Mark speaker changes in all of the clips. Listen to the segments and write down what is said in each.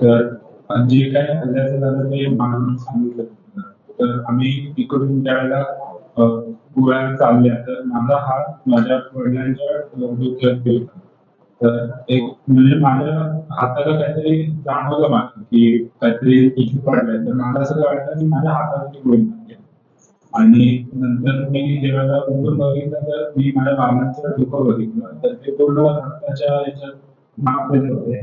Speaker 1: तर जे काय हल्ल्याचं झालं ते मला सांगितलं तर आम्ही इकडून त्यावेळेला अ, चालल्या. तर माझा हात माझ्या वडिलांच्या डोक्यात गेला. तर एक म्हणजे माझ्या हाताला काहीतरी जाणवलं माझं की काहीतरी इथे पडलंय. तर मला असं वाटलं की माझ्या हातावरती गोळी लागली आणि नंतर मी जेव्हा उघडून बघितलं तर मी माझ्या बाबांचं डोकं बघितलं. तर ते पूर्ण रक्ताच्या याच्यात माखलेले होते.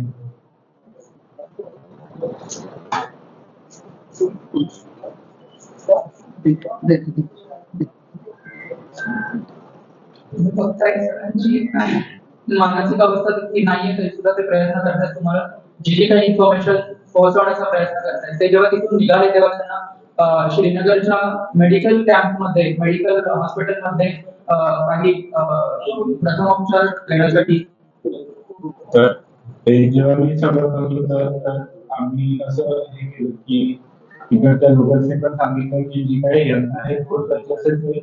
Speaker 2: मानसिक अवस्था तितकी नाहीये तरी सुद्धा ते प्रयत्न करतात तुम्हाला जे जे काही इन्फॉर्मेशन पोहोचवण्याचा प्रयत्न करतात ते जेव्हा तिथून निघाले तेव्हा त्यांना श्रीनगरच्या मेडिकल कॅम्पमध्ये मेडिकल हॉस्पिटलमध्ये काही प्रथमोपचार घेण्यासाठी
Speaker 1: तर ते जेव्हा मी सगळं बघितलं तर आम्ही असं हे केलं की तिकडच्या लोकांनी पण सांगितलं की जी काही यंत्रणा आहे कोणत्याची असेल ते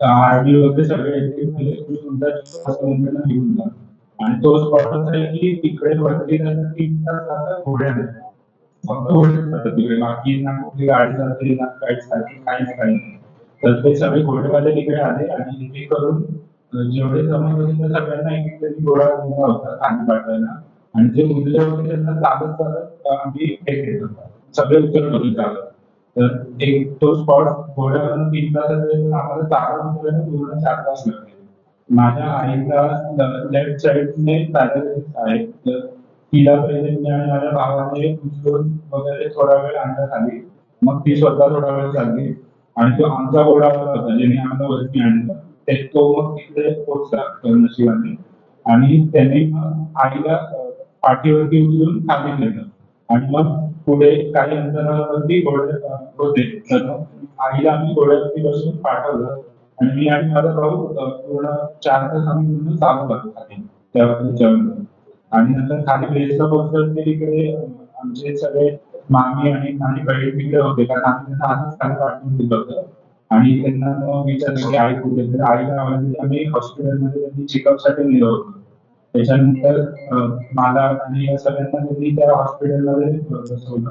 Speaker 1: आरडी वगैरे सगळे घेऊन जा. आणि तो स्पॉट आहे की तिकडे वरती जायला तीन तास आता घोड्याने फक्त घोडे जातात तिकडे. बाकी ना कुठली गाडी जाते ना काही साठी काही नाही काही नाही. तर ते सगळे घोडेवाले तिकडे आले आणि हे करून जेवढे जमत होते त्या सगळ्यांना एक तरी घोडा होता खाली पाठवायला आणि जे उरले होते त्यांना चालत चालत आम्ही हे केलं. होतं सगळे उत्तर होते चालत तर एक तो स्पॉट घोड्यावरून तीन तासात आम्हाला चालत उतरायला पूर्ण चार तास लागले. माझ्या आईचा लेफ्ट साईडने पॅरालिसिस आहे तर तिला पहिले मी आणि माझ्या भावाने उचलून वगैरे थोडा वेळ आणण्यात खाली मग ती स्वतः थोडा वेळ चालली. आणि तो आमचा घोडा होता म्हणजे ज्याने आम्हाला वरती आणला. ते तो मग तिकडे पोहोचला नशिबाने. आणि त्यांनी मग आईला पाठीवरती उचलून खाली नेलं आणि मग पुढे काही अंतरावरती घोडे होते. तर मग आईला आम्ही घोड्यावरती बसून पाठवलं. आणि मी आणि माझा भाऊ पूर्ण चार तास आम्ही पूर्ण चालू लागलो खाली. त्याच्यावर आणि नंतर खाली बेसला पोहोचलं ते तिकडे आमचे सगळे मामी आणि माझी बहीण तिकडे होते. कारण आम्ही त्यांना आधीच खाली पाठवून दिलं होतं. आणि त्यांना विचारलं की आई कुठे तर आईला आम्ही हॉस्पिटलमध्ये त्यांनी चेकअपसाठी नेलं होतं. त्याच्यानंतर मला आणि या सगळ्यांना त्यांनी त्या हॉस्पिटलमध्ये बसवलं.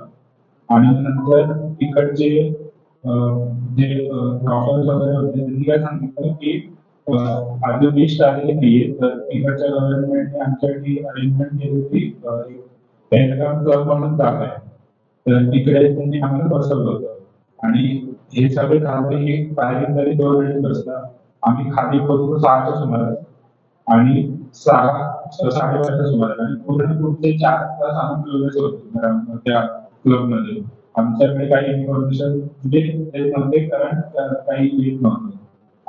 Speaker 1: आणि नंतर तिकडचे जे डॉक्टर्स वगैरे होते त्यांनी काय सांगितलं की अ, अजून लिस्ट आलेली नाहीये. तर तिकडच्या गव्हर्नमेंटने आमच्यासाठी अरेंजमेंट केली होती. अ, क्लब म्हणून जागा आहे. तर तिकडे त्यांनी आम्हाला बसवलं होतं. आणि हे सगळे झालं हे फायरिंग तरी दोन वेळेस बसला. आम्ही खाली पोहोचलो सहाच्या सुमारास. आणि सहा साडे साडेबाराच्या सुमारास आणि पूर्ण पुढचे चार तास आम्ही क्लोज होतो घरा- त्या क्लबमध्ये. आमच्याकडे काही इन्फॉर्मेशन म्हणजे नव्हते कारण काही येत नव्हतं.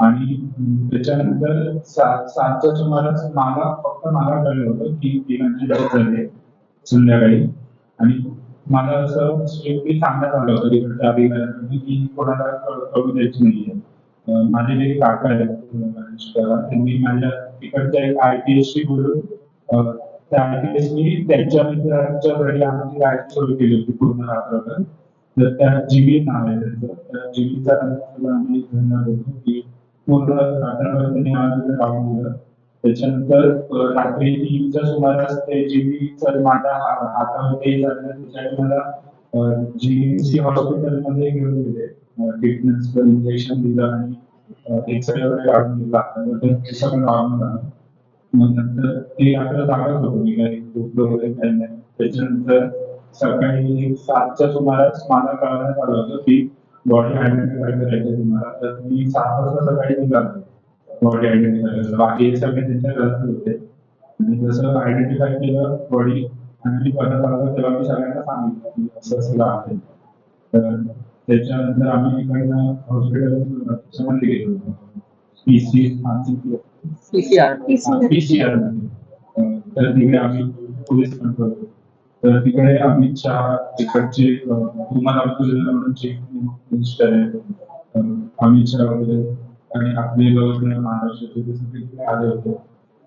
Speaker 1: आणि त्याच्यानंतर सा- सातच्या सुमारास मला फक्त मला कळलं होतं की तिघांची डेथ झाली संध्याकाळी. आणि मला असं स्ट्रिक्टली सांगण्यात आलं होतं तिकडच्या अधिकाऱ्यांनी की कोणाला कळ- कळू द्यायची नाहीये. माझे जे काका आहेत अं, त्यांनी माझ्या तिकडच्या एक आय टी एस ची बोलून त्या आय टी एस नी त्यांच्या मित्रांच्या घरी आमची राहायची सुरू केली होती पूर्ण रात्रभर. तर त्या जीबी नाव आहे त्यांचं. त्या जीबीचा आम्ही धन्यवाद होतो की पूर्ण रात्रभर त्यांनी आम्हाला तिकडे राहून दिलं. त्याच्यानंतर रात्री तीनच्या सुमारास ते जीबीचं माझ्या हा- हातावर ते झालं त्याच्याने मला जीबीसी हॉस्पिटलमध्ये घेऊन गेले. ट्रीटमेंट इंजेक्शन दिलं आणि एक्सरे वगैरे काढून दिला तर नॉर्मल झालं. मग नंतर ते आपल्याला जागाच होतो मी काही झोपलो वगैरे काही नाही. त्याच्यानंतर सकाळी सातच्या सुमारास मला कळवण्यात आलं होतं की बॉडी आयडेंटिफाय करायची तुम्हाला तर मी सात वाजता सकाळी निघालो. बॉडी आयडेंटिफाय करायला. बाकी सगळे त्यांच्या घरात होते. आणि जसं आयडेंटिफाय केलं बॉडी आणि परत आलं तेव्हा मी सगळ्यांना सांगितलं की असं असं आहे. तर त्याच्यानंतर आम्ही इकडनं गेलो पीसी
Speaker 2: पीसीआर.
Speaker 1: पीसीआर. तर तिकडे आम्ही पोलीस कंट्रोल तर तिकडे अमित शहा तिकडचे अब्दुल म्हणून चीफ मिनिस्टर आहे अमित शहा वगैरे आणि आपले गव्हर्नर महाराष्ट्राचे सगळे तिकडे आले होते.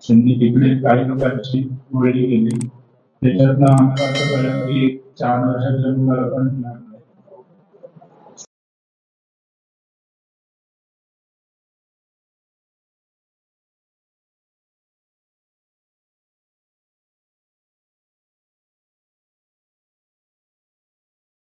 Speaker 1: त्यांनी तिकडे काही लोकांची गोळी केली. त्याच्यातनं आम्हाला असं कळलं की चार वर्षाच्या मुलाला पण